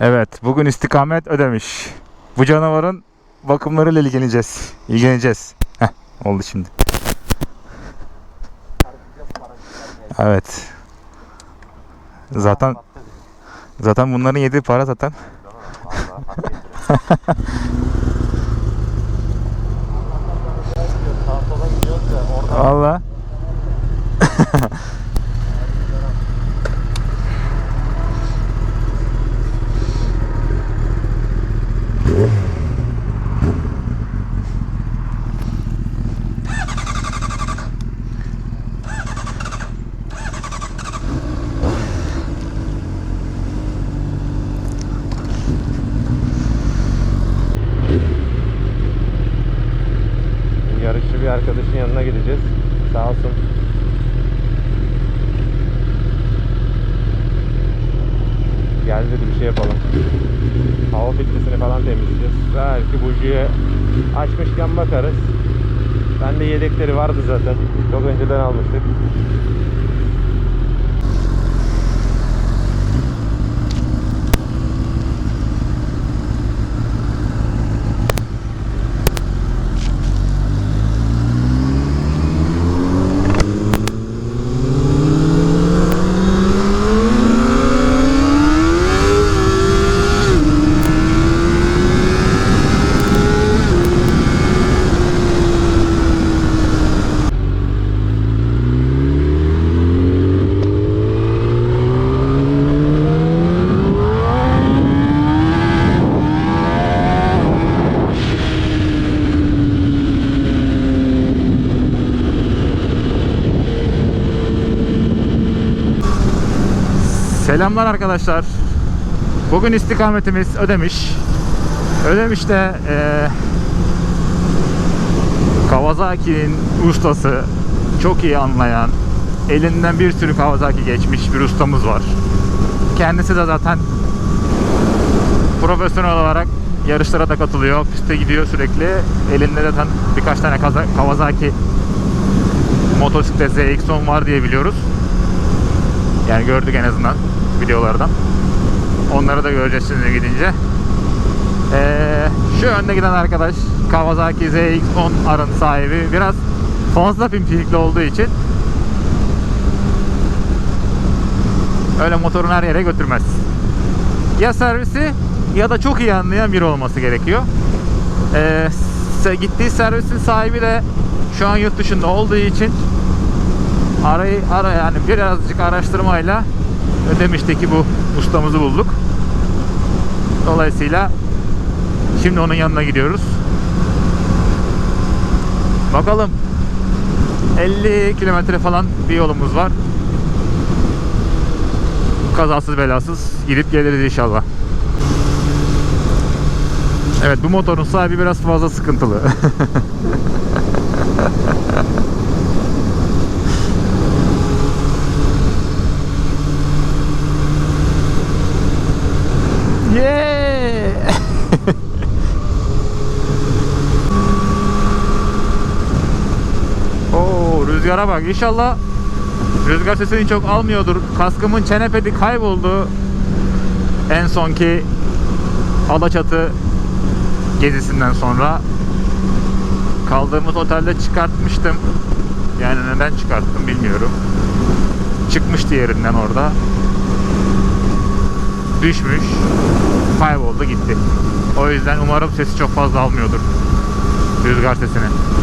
Evet, bugün istikamet ödemiş. Bu canavarın bakımlarıyla ilgileneceğiz. İlgileneceğiz. Heh, oldu şimdi. Evet. Zaten zaten bunların yediği para zaten. Sağa Yeah. Selamlar arkadaşlar. Bugün istikametimiz Ödemiş. Ödemiş'te eee Kawasaki'nin ustası çok iyi anlayan, elinden bir sürü Kawasaki geçmiş bir ustamız var. Kendisi de zaten profesyonel olarak yarışlara da katılıyor. Piste gidiyor sürekli. Elinde de birkaç tane Kawasaki motosiklet ZX-10 var diye biliyoruz. Yani gördük en azından videolardan. Onları da göreceğiz şimdi gidince. Ee, şu önde giden arkadaş Kawasaki ZX-10 R'ın sahibi. Biraz fazla pimpirikli olduğu için öyle motorun her yere götürmez. Ya servisi ya da çok iyi anlayan biri olması gerekiyor. Ee, gittiği servisin sahibi de şu an yurt dışında olduğu için arayı ara yani birazcık araştırmayla Ödemiş'teki bu ustamızı bulduk. Dolayısıyla şimdi onun yanına gidiyoruz. Bakalım 50 kilometre falan bir yolumuz var. Kazasız belasız gidip geliriz inşallah. Evet bu motorun sahibi biraz fazla sıkıntılı. Yeah! Oo rüzgara bak. İnşallah rüzgar sesini çok almıyordur. Kaskımın çenepedi kayboldu. En sonki Alaçatı gezisinden sonra kaldığımız otelde çıkartmıştım. Yani neden çıkarttım bilmiyorum. Çıkmıştı yerinden orada düşmüş, kayboldu gitti. O yüzden umarım sesi çok fazla almıyordur. Rüzgar sesini.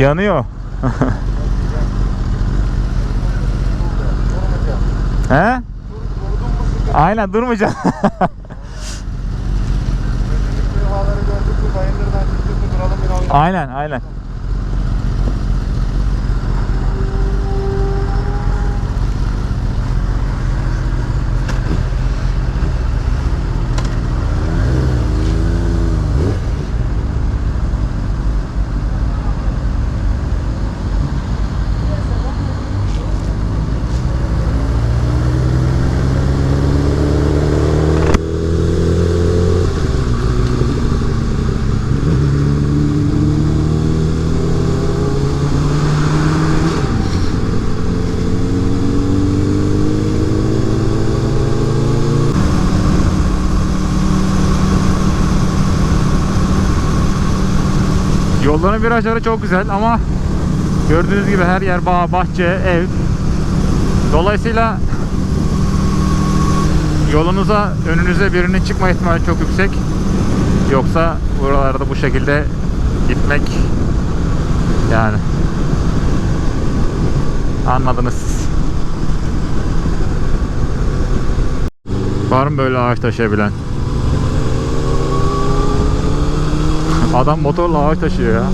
Yanıyor. He? Aynen durmayacağım. Levhaları gördük Yolların virajları çok güzel ama gördüğünüz gibi her yer bağ, bahçe, ev. Dolayısıyla yolunuza önünüze birinin çıkma ihtimali çok yüksek. Yoksa buralarda bu şekilde gitmek yani anladınız. Var mı böyle ağaç taşıyabilen? Adam motorla ağaç taşıyor ya.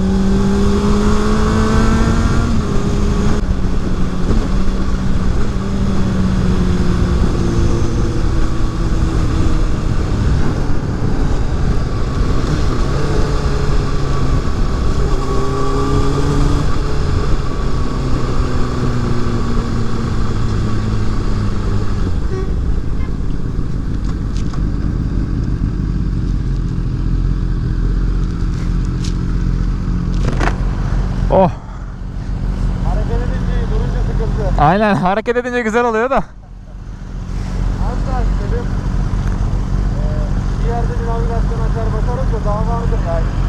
Aynen hareket edince güzel oluyor da. Az daha gidelim. Ee, bir yerde bir navigasyon açar bakarız da daha vardır belki.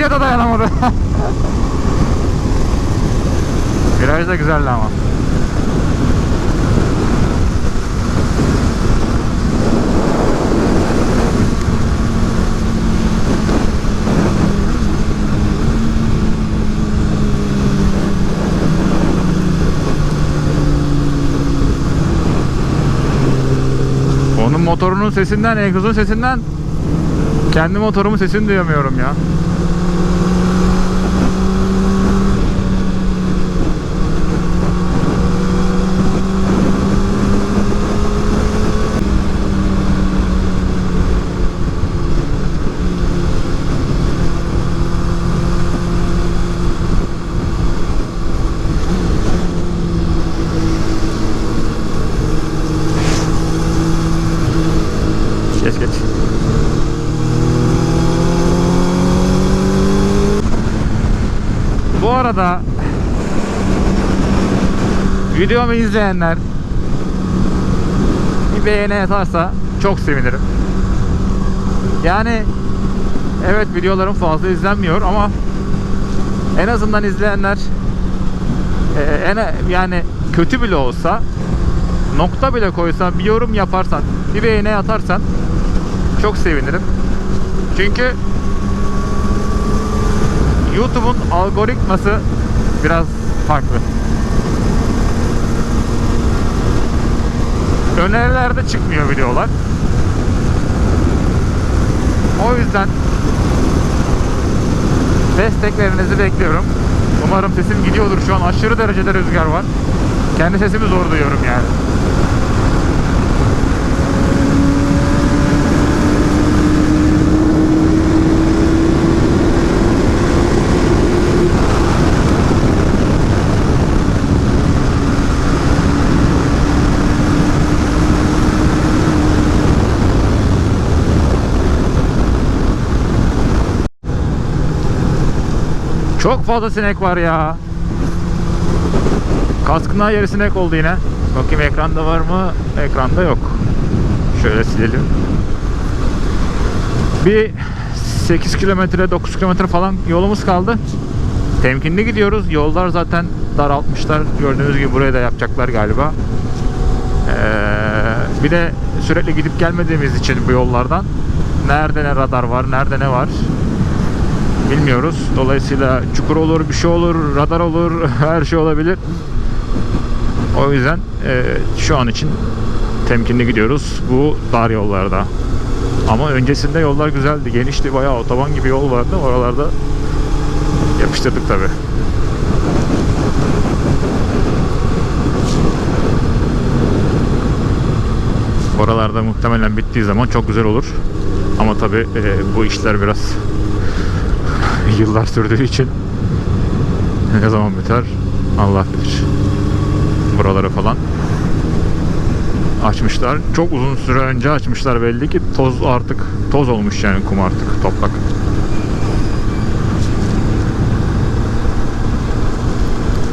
Gerince de dayanamadı. Viraj da güzeldi ama. Motorunun sesinden, egzozun sesinden kendi motorumun sesini duyamıyorum ya. Geç geç. Bu arada videomu izleyenler bir beğeni atarsa çok sevinirim. Yani evet videolarım fazla izlenmiyor ama en azından izleyenler e, en yani kötü bile olsa nokta bile koysan bir yorum yaparsan bir beğeni atarsan çok sevinirim. Çünkü YouTube'un algoritması biraz farklı. Önerilerde çıkmıyor videolar. O yüzden desteklerinizi bekliyorum. Umarım sesim gidiyordur. Şu an aşırı derecede rüzgar var. Kendi sesimi zor duyuyorum yani. Çok fazla sinek var ya. Kaskın yeri sinek oldu yine. Bakayım ekranda var mı? Ekranda yok. Şöyle silelim. Bir 8 kilometre 9 kilometre falan yolumuz kaldı. Temkinli gidiyoruz. Yollar zaten daraltmışlar. Gördüğünüz gibi buraya da yapacaklar galiba. Ee, bir de sürekli gidip gelmediğimiz için bu yollardan nerede ne radar var, nerede ne var bilmiyoruz. Dolayısıyla çukur olur, bir şey olur, radar olur, her şey olabilir. O yüzden e, şu an için temkinli gidiyoruz bu dar yollarda. Ama öncesinde yollar güzeldi, genişti, bayağı otoban gibi yol vardı. Oralarda yapıştırdık tabi. Oralarda muhtemelen bittiği zaman çok güzel olur. Ama tabi bu işler biraz yıllar sürdüğü için ne zaman biter Allah bilir. Buraları falan açmışlar. Çok uzun süre önce açmışlar belli ki toz artık toz olmuş yani kum artık toprak.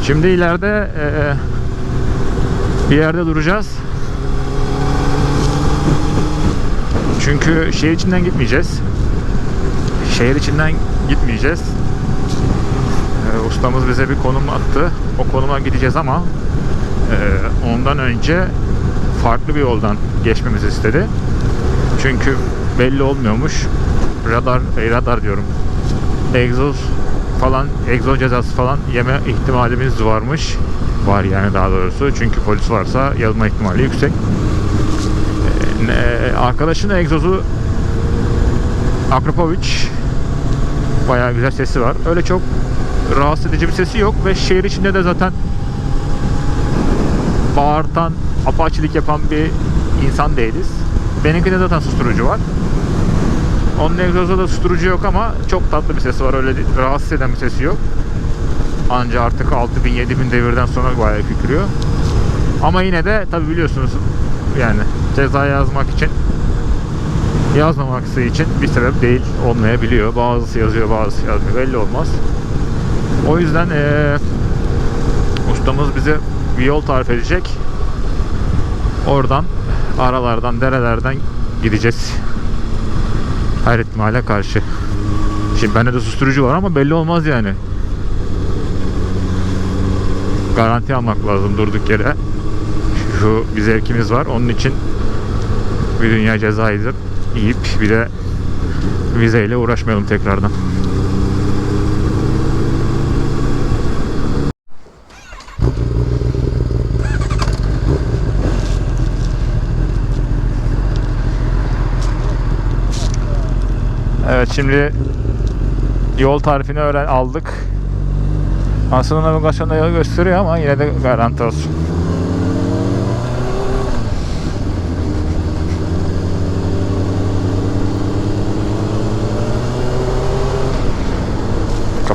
Şimdi ileride eee, bir yerde duracağız. Çünkü şehir içinden gitmeyeceğiz. Şehir içinden gitmeyeceğiz. Ee, ustamız bize bir konum attı. O konuma gideceğiz ama e, ondan önce farklı bir yoldan geçmemizi istedi. Çünkü belli olmuyormuş. Radar, e, radar diyorum. Egzoz falan, egzoz cezası falan yeme ihtimalimiz varmış. Var yani daha doğrusu. Çünkü polis varsa yazma ihtimali yüksek. Ne- arkadaşın egzozu Akropovic bayağı güzel sesi var. Öyle çok rahatsız edici bir sesi yok ve şehir içinde de zaten bağırtan, apaçilik yapan bir insan değiliz. Benimkinde zaten susturucu var. Onun egzozda da susturucu yok ama çok tatlı bir sesi var. Öyle rahatsız eden bir sesi yok. Anca artık 6000 7000 devirden sonra bayağı kükrüyor. Ama yine de tabi biliyorsunuz yani ceza yazmak için yazmaması için bir sebep değil olmayabiliyor. Bazısı yazıyor bazısı yazmıyor belli olmaz. O yüzden eee, ustamız bize bir yol tarif edecek. Oradan aralardan derelerden gideceğiz. Her ihtimale karşı. Şimdi bende de susturucu var ama belli olmaz yani. Garanti almak lazım durduk yere. Şu bir zevkimiz var. Onun için bir dünya cezayı yiyip bir de vizeyle uğraşmayalım tekrardan. Evet şimdi yol tarifini öğren aldık. Aslında navigasyonda yol gösteriyor ama yine de garanti olsun.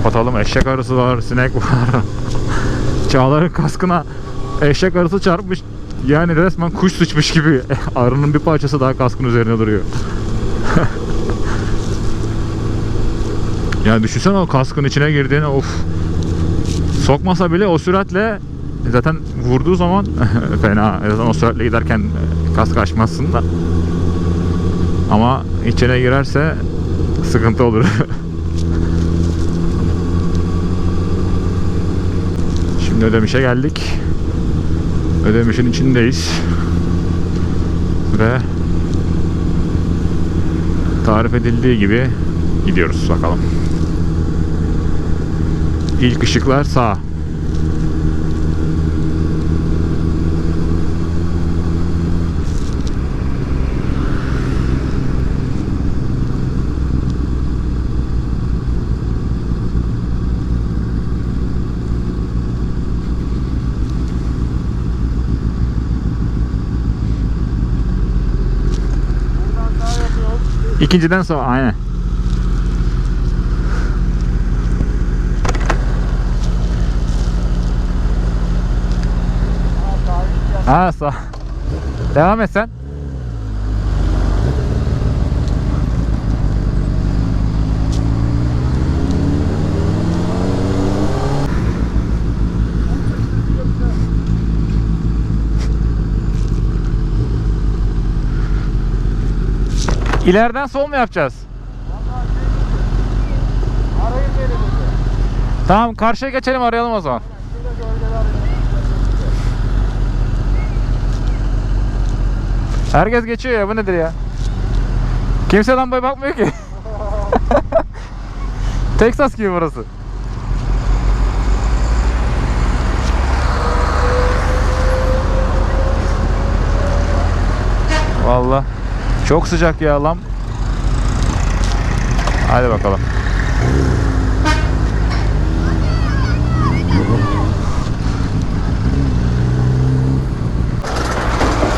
Kapatalım. Eşek arısı var, sinek var. Çağlar'ın kaskına eşek arısı çarpmış. Yani resmen kuş sıçmış gibi. Arının bir parçası daha kaskın üzerine duruyor. yani düşünsene o kaskın içine girdiğini of. Sokmasa bile o süratle zaten vurduğu zaman fena. Zaten o süratle giderken e, kask açmazsın da. Ama içine girerse sıkıntı olur. Şimdi Ödemiş'e geldik. Ödemiş'in içindeyiz. Ve tarif edildiği gibi gidiyoruz bakalım. İlk ışıklar sağ. İkinciden sonra aynen. Ha sağ. Devam et sen. İleriden sol mu yapacağız? Tamam karşıya geçelim arayalım o zaman. Herkes geçiyor ya bu nedir ya? Kimse lambaya bakmıyor ki. Texas gibi burası. Vallahi çok sıcak ya lan. Hadi bakalım.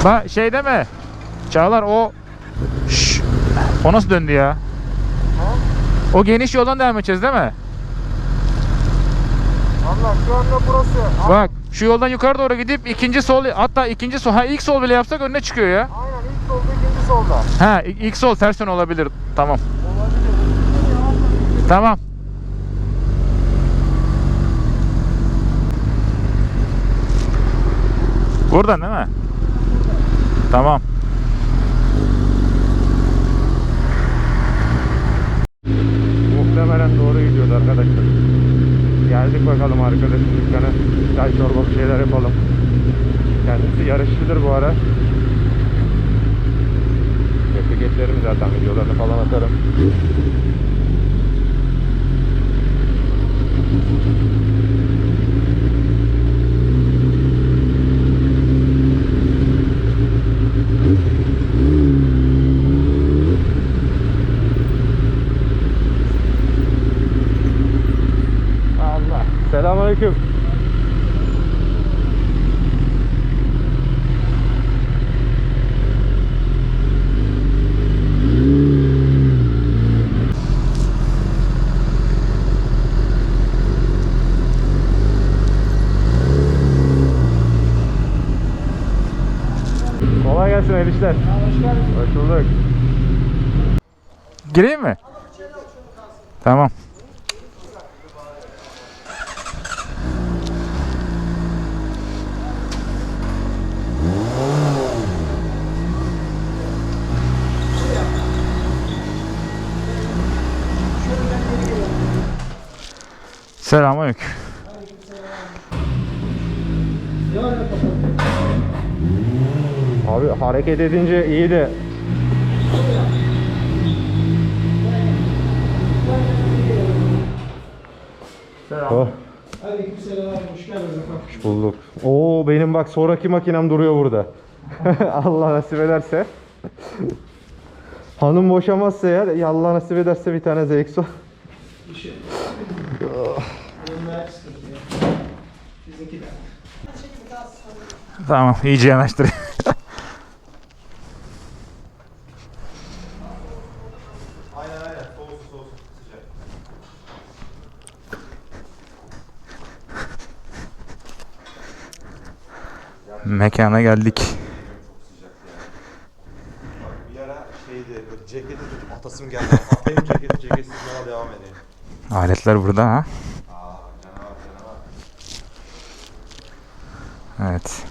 Bak şey deme. Çağlar o Şşş. O nasıl döndü ya? O geniş yoldan devam edeceğiz değil mi? Valla şu anda burası. Bak şu yoldan yukarı doğru gidip ikinci sol hatta ikinci sol ha ilk sol bile yapsak önüne çıkıyor ya. Solda. Ha ilk sol ters yön olabilir. Tamam. Olabilir. Tamam. Buradan değil mi? Tamam. Muhtemelen doğru gidiyoruz arkadaşlar. Geldik bakalım arkadaşın dükkana. Çay çorba bir şeyler yapalım. Kendisi yarışçıdır bu ara. Repliketlerim zaten videolarını falan atarım. Selamünaleyküm. Gelsin el işler. Hoş geldin. Hoş bulduk. Gireyim mi? Tamam. Selamünaleyküm. Abi hareket edince iyi de Oh. Aleykümselam, hoş geldiniz efendim. Hoş bulduk. Oo benim bak sonraki makinem duruyor burada. Allah nasip ederse. Hanım boşamazsa eğer, ya Allah nasip ederse bir tane sıkıntı yok. Bizimki de. Tamam iyice yanaştır. Aynen aynen. Soğusun soğusun. Sıcak. Mekana geldik. Bir ara şeydi böyle ceketi tutup atasım geldi. Atayım ceketi ceketsiz yola devam edeyim. Aletler burada ha. Aa canavar canavar. Evet.